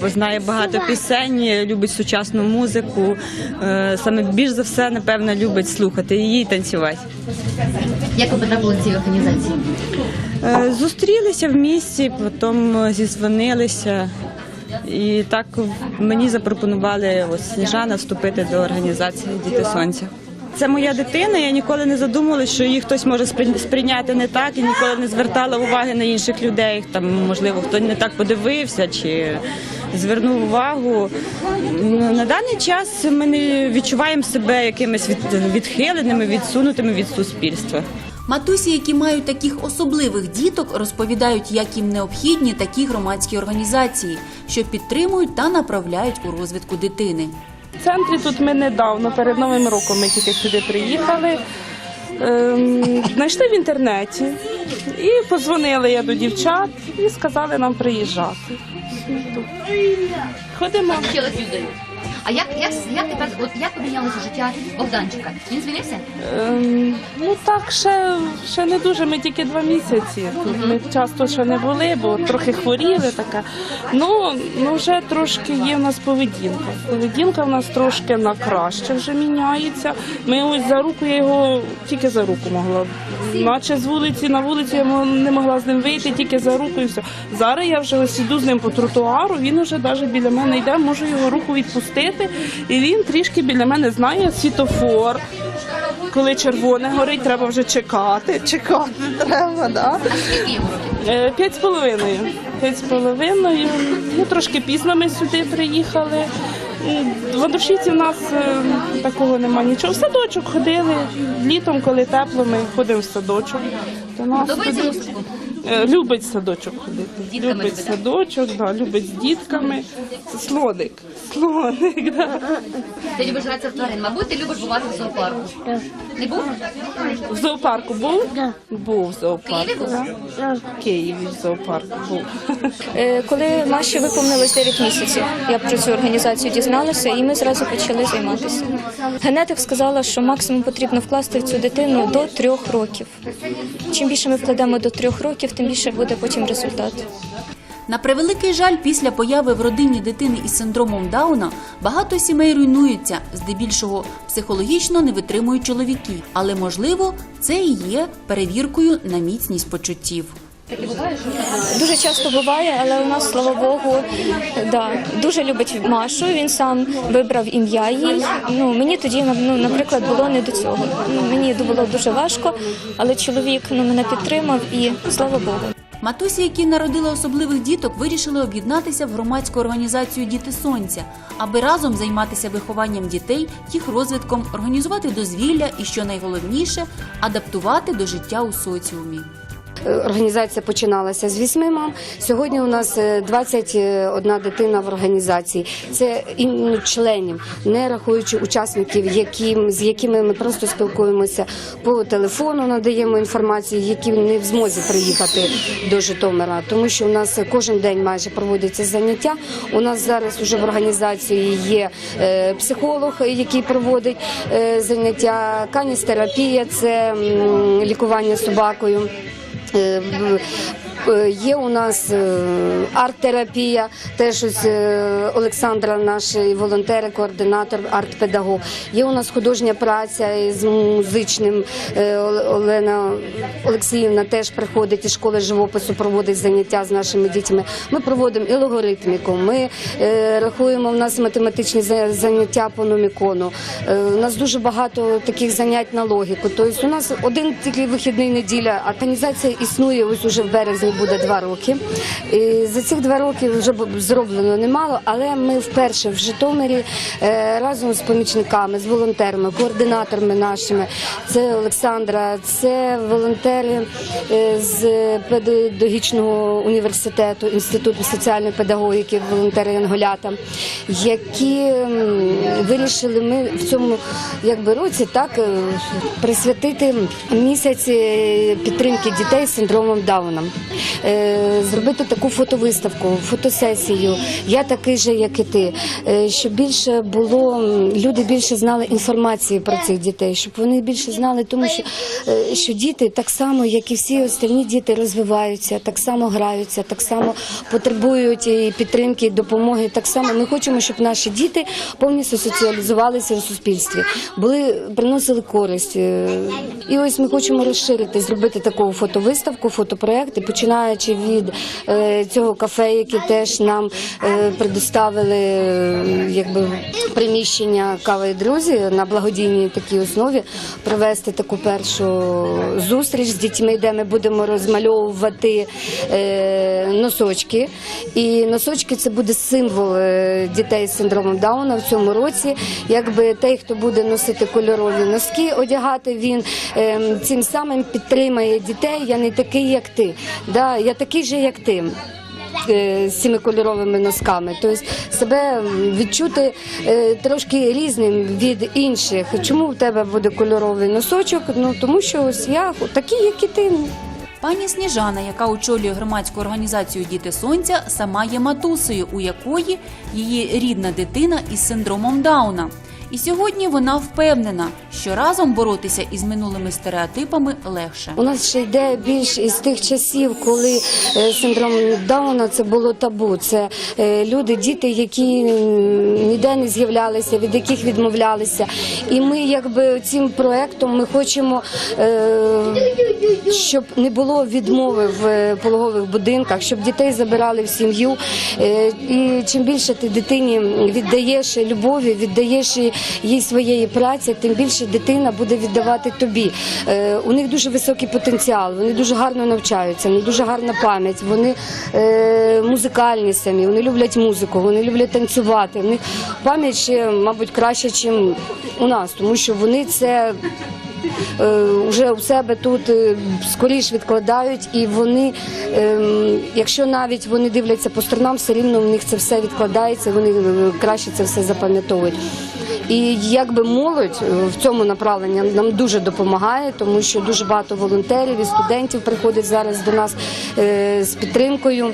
Бо знає багато пісень, любить сучасну музику. Е, Саме більш за все, напевно, любить слухати її і танцювати. Як ви потрапили до цієї організації? Е, Зустрілися в місті, потім зізвонилися. І так мені запропонували ось Сніжана вступити до організації Діти Сонця. Це моя дитина. Я ніколи не задумувалася, що її хтось може сприй- сприйняти не так, і ніколи не звертала уваги на інших людей. Там можливо хто не так подивився чи звернув увагу. Ну, На даний час ми не відчуваємо себе якимись від- відхиленими, відсунутими від суспільства. Матусі, які мають таких особливих діток, розповідають, як їм необхідні такі громадські організації, що підтримують та направляють у розвитку дитини. Центрі тут ми недавно, перед Новим роком ми тільки сюди приїхали. Ем, знайшли в інтернеті і позвонили я до дівчат і сказали нам приїжджати. Ходимо. А як, як, як тепер, от як помінялося життя Богданчика? Він змінився? Ем, ну так, ще, ще не дуже. Ми тільки два місяці. Тут ми часто ще не були, бо трохи хворіли така. Ну, ну вже трошки є в нас поведінка. Поведінка в нас трошки на краще вже міняється. Ми ось за руку я його тільки за руку могла. Наче з вулиці на вулицю я не могла з ним вийти, тільки за руку і все. Зараз я вже ось іду з ним по тротуару, він вже навіть біля мене йде, можу його руку відпустити, і він трішки біля мене знає світофор. Коли червоне горить, треба вже чекати. Чекати треба, да? Е, П'ять з половиною. П'ять з половиною. Ну, трошки пізно ми сюди приїхали. В Андрушівці в нас е, такого нема нічого. В садочок ходили. Літом, коли тепло, ми ходимо в садочок. До нас Е, Любить садочок ходити. дітками Любить любить, садочок, да, любить з дітками. Слоник. Слоник, да. Ти любиш гратися в тварин. Мабуть, ти любиш бувати в зоопарку. Не був? В зоопарку був? Був в зоопарку. Да. В Києві в зоопарку був. Е, Коли Маші виповнилось 9 місяців, я про цю організацію дізналася, і ми зразу почали займатися. Генетик сказала, що максимум потрібно вкласти в цю дитину до трьох років. Чим більше ми вкладемо до трьох років, тим більше буде потім результат. На превеликий жаль, після появи в родині дитини із синдромом Дауна багато сімей руйнуються, здебільшого психологічно не витримують чоловіки. Але можливо, це і є перевіркою на міцність почуттів. Дуже часто буває, але у нас, слава Богу, да, дуже любить Машу. Він сам вибрав ім'я їй. Ну мені тоді ну, наприклад, було не до цього. Ну, мені було дуже важко, але чоловік ну, мене підтримав і слава Богу. Матусі, які народили особливих діток, вирішили об'єднатися в громадську організацію Діти Сонця, аби разом займатися вихованням дітей, їх розвитком, організувати дозвілля і, що найголовніше, адаптувати до життя у соціумі. Е, Організація починалася з вісьми мам. Сьогодні у нас е, 21 дитина в організації. Це іменно членів, не рахуючи учасників, з якими ми просто спілкуємося по телефону, надаємо інформацію, які не в змозі приїхати до Житомира. Тому що у нас кожен день майже проводяться заняття. У нас зараз вже в організації є е, психолог, який проводить е, заняття, каністерапія, це лікування собакою. Е, в- е, Є у нас е, арт-терапія, теж ось е, Олександра, наш волонтер, координатор, арт-педагог. Є у нас художня праця з музичним. е, Олена Олексіївна теж приходить із школи живопису, проводить заняття з нашими дітьми. Ми проводимо і логоритміку, ми е, рахуємо, у нас математичні заняття по номікону. Е, У нас дуже багато таких занять на логіку. Тобто у нас один тільки вихідний неділя. Організація існує ось уже в березні буде два роки. І за цих два роки вже зроблено немало, але ми вперше в Житомирі е, разом з помічниками, з волонтерами, координаторами нашими. Це Олександра, це волонтери е, з педагогічного університету, інституту соціальної педагогіки, волонтери Янголята, які вирішили ми в цьому якби році так е, присвятити місяць підтримки дітей з синдромом Дауна. Е, зробити таку фотовиставку, фотосесію. Я такий же, як і ти. Е, щоб більше було люди більше знали інформації про цих дітей, щоб вони більше знали, тому що, е, що діти так само, як і всі остальні діти, розвиваються, так само граються, так само потребують і підтримки, і допомоги. Так само ми хочемо, щоб наші діти повністю соціалізувалися в суспільстві, були приносили користь. І ось ми хочемо розширити, зробити таку фотовиставку, фотопроект, і починаючи від е, цього кафе, яке теж нам е, предоставили е, якби приміщення кави і друзі на благодійній такій основі, провести таку першу зустріч з дітьми, де ми будемо розмальовувати носочки. І носочки це буде символ дітей з синдромом Дауна в цьому році. Якби той, хто буде носити кольорові носки, одягати, він е, цим самим підтримає дітей. Я не такий, як ти. Да, я такий же, як ти. е, З цими кольоровими носками, тобто себе відчути е, трошки різним від інших. Чому в тебе буде кольоровий носочок? Ну тому що ось я такий, як і ти. Пані Сніжана, яка очолює громадську організацію Діти Сонця, сама є матусею, у якої її рідна дитина із синдромом Дауна. І сьогодні вона впевнена, що разом боротися із минулими стереотипами легше. У нас ще йде більш із тих часів, коли е, синдром Дауна це було табу. Це е, люди, діти, які ніде не з'являлися, від яких відмовлялися. І ми, якби цим проектом, ми хочемо, е, щоб не було відмови в пологових будинках, щоб дітей забирали в сім'ю. І чим більше ти дитині віддаєш любові, віддаєш їй- їй своєї праці, тим більше дитина буде віддавати тобі. Е, У них дуже високий потенціал, вони дуже гарно навчаються, вони дуже гарна пам'ять, вони е, музикальні самі, вони люблять музику, вони люблять танцювати. У них пам'ять ще, мабуть, краще, ніж у нас, тому що вони це вже у себе тут е, скоріш відкладають, і вони, ем, якщо навіть вони дивляться по сторонам, все рівно в них це все відкладається, вони е, краще це все запам'ятовують. І якби молодь е, в цьому направленні нам дуже допомагає, тому що дуже багато волонтерів і студентів приходять зараз до нас е, з підтримкою.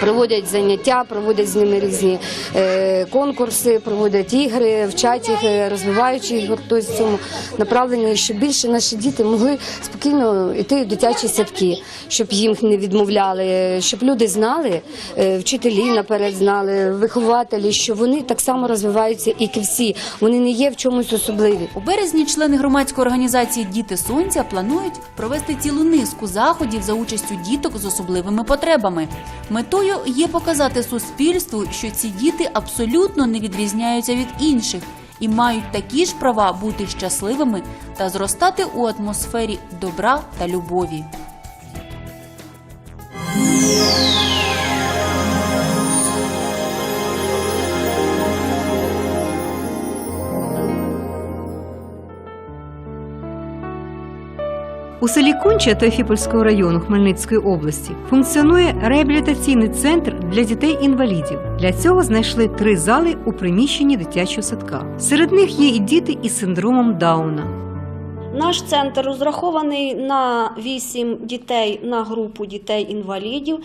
Проводять заняття, проводять з ними різні е, конкурси, проводять ігри, вчать їх, е, розвиваючи їх тобто, в цьому направленні, щоб більше наші діти могли спокійно йти в дитячі садки, щоб їм не відмовляли, щоб люди знали, е, вчителі наперед знали, вихователі, що вони так само розвиваються, як і всі. Вони не є в чомусь особливі. У березні члени громадської організації Діти Сонця планують провести цілу низку заходів за участю діток з особливими потребами. Метою є показати суспільству, що ці діти абсолютно не відрізняються від інших і мають такі ж права бути щасливими та зростати у атмосфері добра та любові. У селі Кунча Теофіпольського району Хмельницької області функціонує реабілітаційний центр для дітей-інвалідів. Для цього знайшли три зали у приміщенні дитячого садка. Серед них є і діти із синдромом Дауна. Наш центр розрахований на 8 дітей на групу дітей-інвалідів.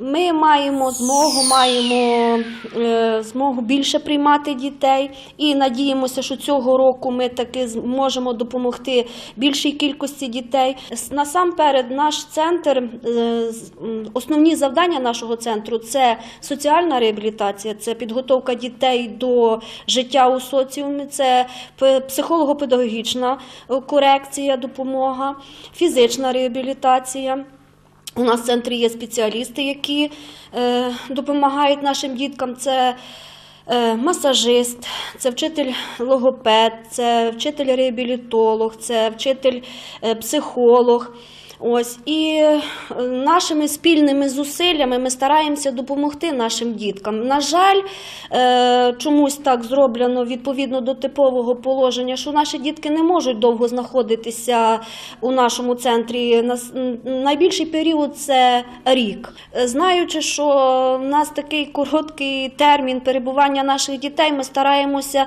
Ми маємо змогу, маємо е, змогу більше приймати дітей і надіємося, що цього року ми таки зможемо допомогти більшій кількості дітей. Насамперед, наш центр, е, основні завдання нашого центру це соціальна реабілітація, це підготовка дітей до життя у соціумі, це психолого-педагогічна е, корекція, допомога, фізична реабілітація. У нас в центрі є спеціалісти, які е, допомагають нашим діткам. Це е, масажист, це вчитель логопед, це вчитель реабілітолог, це вчитель е. Ось і е, нашими спільними зусиллями ми стараємося допомогти нашим діткам. На жаль, е, чомусь так зроблено відповідно до типового положення, що наші дітки не можуть довго знаходитися у нашому центрі. Найбільший період це рік. Е, Знаючи, що в нас такий короткий термін перебування наших дітей, ми стараємося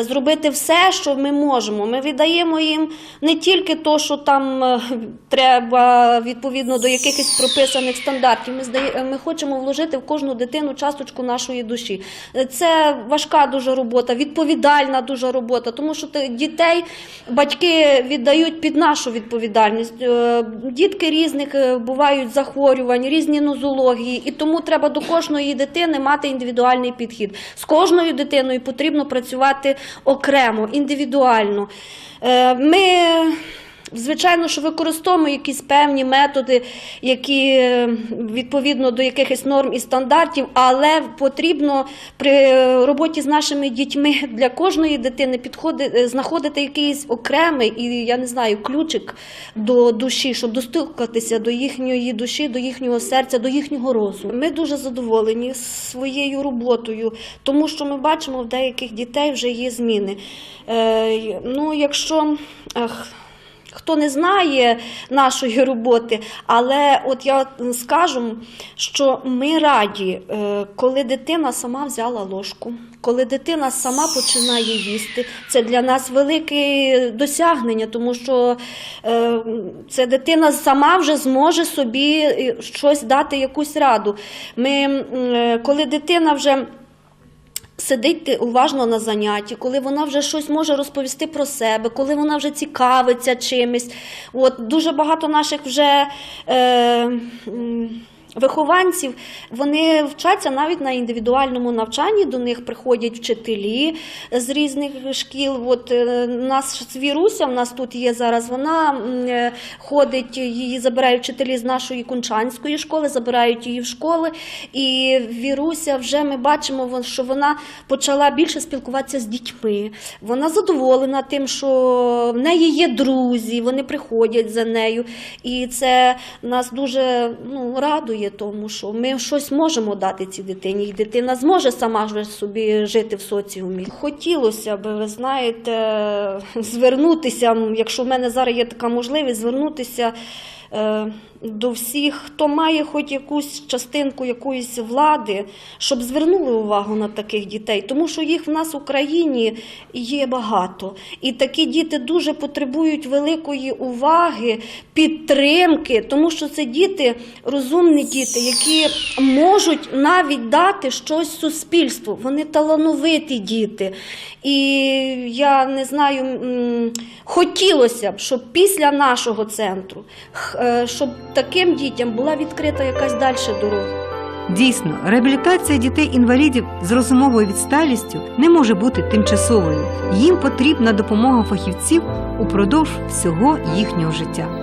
зробити все, що ми можемо. Ми віддаємо їм не тільки то, що там треба треба відповідно до якихось прописаних стандартів. Ми здає, ми хочемо вложити в кожну дитину часточку нашої душі. Це важка дуже робота, відповідальна дуже робота, тому що дітей батьки віддають під нашу відповідальність. Е, Дітки різних е, бувають захворювань, різні нозології, і тому треба до кожної дитини мати індивідуальний підхід. З кожною дитиною потрібно працювати окремо, індивідуально. Е, Ми Звичайно, що використовуємо якісь певні методи, які е, відповідно до якихось норм і стандартів, але потрібно при роботі з нашими дітьми для кожної дитини підходити, знаходити якийсь окремий і я не знаю ключик до душі, щоб достукатися до їхньої душі, до їхнього серця, до їхнього розуму. Ми дуже задоволені своєю роботою, тому що ми бачимо, в деяких дітей вже є зміни. Е, ну, якщо ах, Хто не знає нашої роботи, але от я скажу, що ми раді, е, коли дитина сама взяла ложку, коли дитина сама починає їсти. Це для нас велике досягнення, тому що е, це дитина сама вже зможе собі е, щось дати, якусь раду. Ми, коли дитина вже сидить уважно на занятті, коли вона вже щось може розповісти про себе, коли вона вже цікавиться чимось. От, дуже багато наших вже е, вихованців вони вчаться навіть на індивідуальному навчанні. До них приходять вчителі з різних шкіл. От е, нас Віруся, в нас тут є зараз. Вона е, ходить, її забирають вчителі з нашої кунчанської школи, забирають її в школи. І Віруся вже ми бачимо, що вона почала більше спілкуватися з дітьми. Вона задоволена тим, що в неї є друзі, вони приходять за нею. І це нас дуже ну, радує, тому що ми щось можемо дати цій дитині, і дитина зможе сама собі жити в соціумі. Хотілося б, ви знаєте, звернутися, якщо в мене зараз є така можливість, звернутися. Е, До всіх, хто має хоч якусь частинку якоїсь влади, щоб звернули увагу на таких дітей, тому що їх в нас в Україні є багато. І такі діти дуже потребують великої уваги, підтримки, тому що це діти, розумні діти, які можуть навіть дати щось суспільству. Вони талановиті діти. І я не знаю, хотілося б, щоб після нашого центру, е, щоб таким дітям була відкрита якась далі дорога. Дійсно, реабілітація дітей-інвалідів з розумовою відсталістю не може бути тимчасовою. Їм потрібна допомога фахівців упродовж всього їхнього життя.